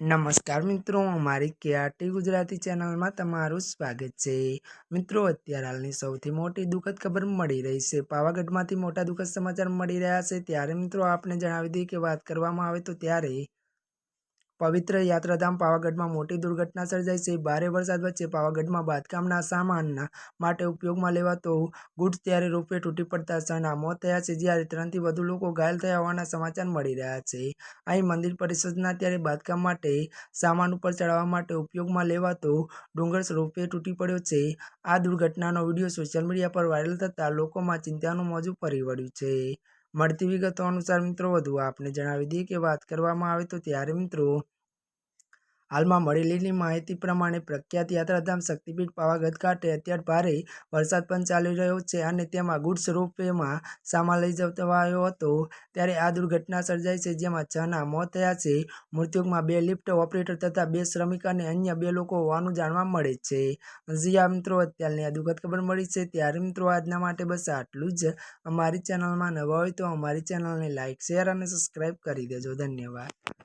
નમસ્કાર મિત્રો, અમારી કેઆરટી ગુજરાતી ચેનલમાં તમારું સ્વાગત છે. મિત્રો, અત્યારે હાલની સૌથી મોટી દુઃખદ ખબર મળી રહી છે. પાવાગઢમાંથી મોટા દુઃખદ સમાચાર મળી રહ્યા છે. ત્યારે મિત્રો, આપને જણાવી દઈએ કે વાત કરવામાં આવે તો ત્યારે પવિત્ર યાત્રાધામ પાવાગઢમાં મોટી દુર્ઘટના સર્જાઈ છે. ભારે વરસાદ વચ્ચે પાવાગઢમાં બાંધકામના સામાનના માટે ઉપયોગમાં લેવાતો ગુડ્સ ત્યારે રોપવે તૂટી પડતા સના મોત થયા છે. જ્યારે ત્રણથી વધુ લોકો ઘાયલ થયા હોવાના સમાચાર મળી રહ્યા છે. અહીં મંદિર પરિષદના ત્યારે બાંધકામ માટે સામાન ઉપર ચડાવવા માટે ઉપયોગમાં લેવાતો ડુંગર રોપવે તૂટી પડ્યો છે. આ દુર્ઘટનાનો વીડિયો સોશિયલ મીડિયા પર વાયરલ થતાં લોકોમાં ચિંતાનું મોજું ફરી વળ્યું છે. મળતી વિગતો અનુસાર મિત્રો વધુ આપને જણાવી દઈએ કે વાત કરવામાં આવે તો ત્યારે મિત્રો હાલમાં મળેલી માહિતી પ્રમાણે પ્રખ્યાત યાત્રાધામ શક્તિપીઠ પાવાગઢ ખાતે અત્યારે ભારે વરસાદ પણ ચાલી રહ્યો છે અને તેમાં ગુડ્સ રોપવેમાં સામાન લઈ જવાયો હતો. ત્યારે આ દુર્ઘટના સર્જાઈ છે, જેમાં છના મોત થયા છે. મૃત્યુમાં બે લિફ્ટ ઓપરેટર તથા બે શ્રમિક અને અન્ય બે લોકો હોવાનું જાણવા મળે છે. જીયા મિત્રો, અત્યારની આ દુઃખદ ખબર મળી છે. ત્યારે મિત્રો, આજના માટે બસ આટલું જ. અમારી ચેનલમાં નવા હોય તો અમારી ચેનલને લાઇક શેર અને સબસ્ક્રાઈબ કરી દેજો. ધન્યવાદ.